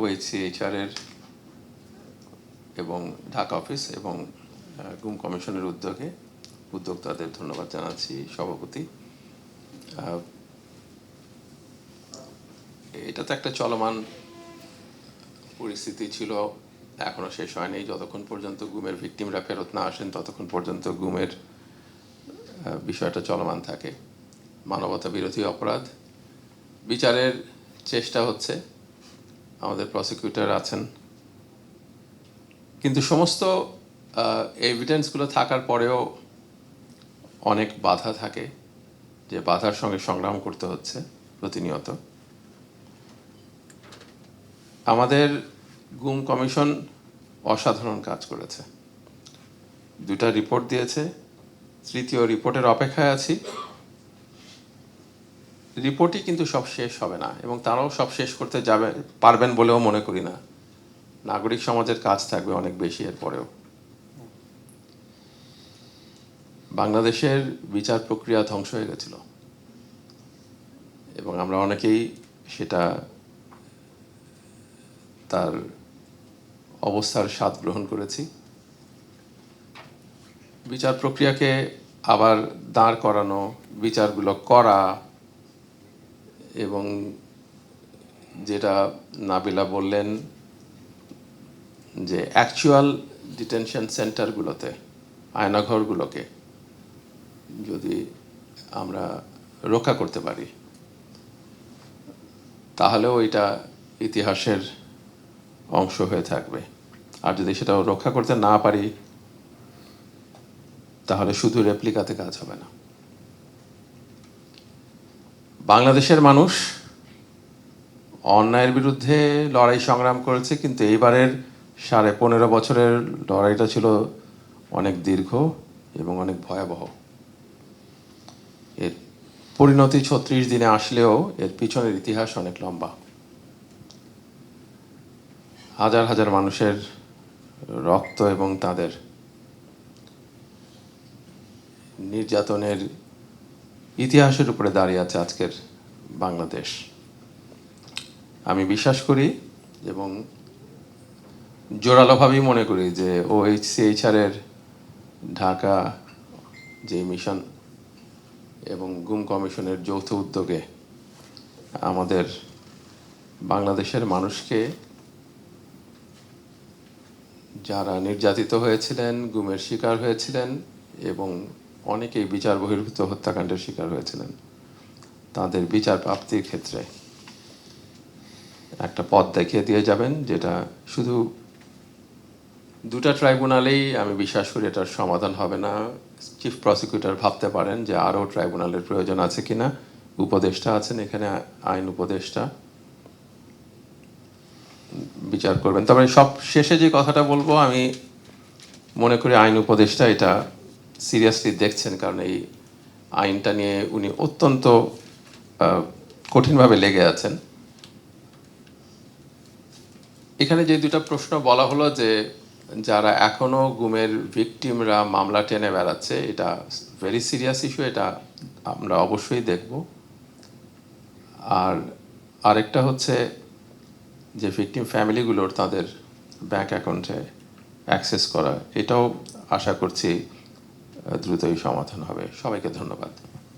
OHCHR এর এবং Dhaka office এবং গুম কমিশনের উদ্যোগে উদ্যোক্তাদের ধন্যবাদ জানাচ্ছি সভাপতি। এটা তো একটা চলমান পরিস্থিতি ছিল, এখনও শেষ হয়নি। যতক্ষণ পর্যন্ত গুমের ভিকটিমরা ফেরত না আসেন, ততক্ষণ পর্যন্ত গুমের বিষয়টা চলমান থাকে। মানবতা বিরোধী অপরাধ, বিচারের চেষ্টা হচ্ছে। আমাদের প্রসিকিউটর আছেন। কিন্তু সমস্ত এভিডেন্সগুলো থাকার পরেও অনেক বাধা থাকে, যে বাধার সঙ্গে সংগ্রাম করতে হচ্ছে প্রতিনিয়ত। আমাদের গুম কমিশন অসাধারণ কাজ করেছে। দুটা রিপোর্ট দিয়েছে, তৃতীয় রিপোর্টের অপেক্ষায় আছি। রিপোর্টই কিন্তু সব শেষ হবে না এবং তারাও সব শেষ করতে যাবে, পারবেন বলেও মনে করি না। নাগরিক সমাজের কাজ থাকবে অনেক বেশি এর পরেও। বাংলাদেশের বিচার প্রক্রিয়া ধ্বংস হয়ে গেছিল। এবং আমরা অনেকেই সেটা তার অবস্থার স্বাদ গ্রহণ করেছি। বিচার প্রক্রিয়াকে আবার দাঁড় করানো, বিচারগুলো করা এবং যেটা নাবিলা বললেন যে অ্যাকচুয়াল ডিটেনশন সেন্টারগুলোতে আয়নাঘরগুলোকে যদি আমরা রক্ষা করতে পারি, তাহলেও এটা ইতিহাসের অংশ হয়ে থাকবে। আর যদি সেটা রক্ষা করতে না পারি, তাহলে শুধু রেপ্লিকাতে কাজ হবে না। বাংলাদেশের মানুষ অন্যায়ের বিরুদ্ধে লড়াই সংগ্রাম করেছে, কিন্তু এইবারের সাড়ে পনেরো বছরের লড়াইটা ছিল অনেক দীর্ঘ এবং অনেক ভয়াবহ। এর পরিণতি ছত্রিশ দিনে আসলেও এর পিছনের ইতিহাস অনেক লম্বা। হাজার হাজার মানুষের রক্ত এবং তাদের নির্যাতনের ইতিহাসের উপরে দাঁড়িয়ে আছে আজকের বাংলাদেশ। আমি বিশ্বাস করি এবং জোরালোভাবেই মনে করি যে ও এইচসিএইচআর এর ঢাকা যে মিশন এবং গুম কমিশনের যৌথ উদ্যোগে আমাদের বাংলাদেশের মানুষকে যারা নির্যাতিত হয়েছিলেন, গুমের শিকার হয়েছিলেন এবং অনেকেই বিচার বহির্ভূত হত্যাকাণ্ডের শিকার হয়েছিলেন। তাদের বিচার প্রাপ্তির ক্ষেত্রে একটা পথ দেখিয়ে দিয়ে যাবেন, যেটা শুধু দুটা ট্রাইব্যুনালেই আমি বিশ্বাস করি এটার সমাধান হবে না। চিফ প্রসিকিউটর ভাবতে পারেন যে আরও ট্রাইব্যুনালের প্রয়োজন আছে কিনা। উপদেষ্টা আছেন এখানে, আইন উপদেষ্টা। বিচার করবেন। তবে সব শেষে যে কথাটা বলব, আমি মনে করি আইন উপদেষ্টা এটা সিরিয়াসলি দেখছেন, কারণ এই আইনটা নিয়ে উনি অত্যন্ত কঠিনভাবে লেগে আছেন। এখানে যে দুটা প্রশ্ন বলা হলো যে, যারা এখনও গুমের ভিকটিমরা মামলা টেনে বেড়াচ্ছে, এটা ভেরি সিরিয়াস ইস্যু এটা আমরা অবশ্যই দেখব। আর আরেকটা হচ্ছে যে, ভিকটিম ফ্যামিলিগুলোর তাদের ব্যাংক অ্যাকাউন্টে অ্যাক্সেস করা, এটাও আশা করছি দ্রুতই সমাধান হবে। সবাইকে ধন্যবাদ।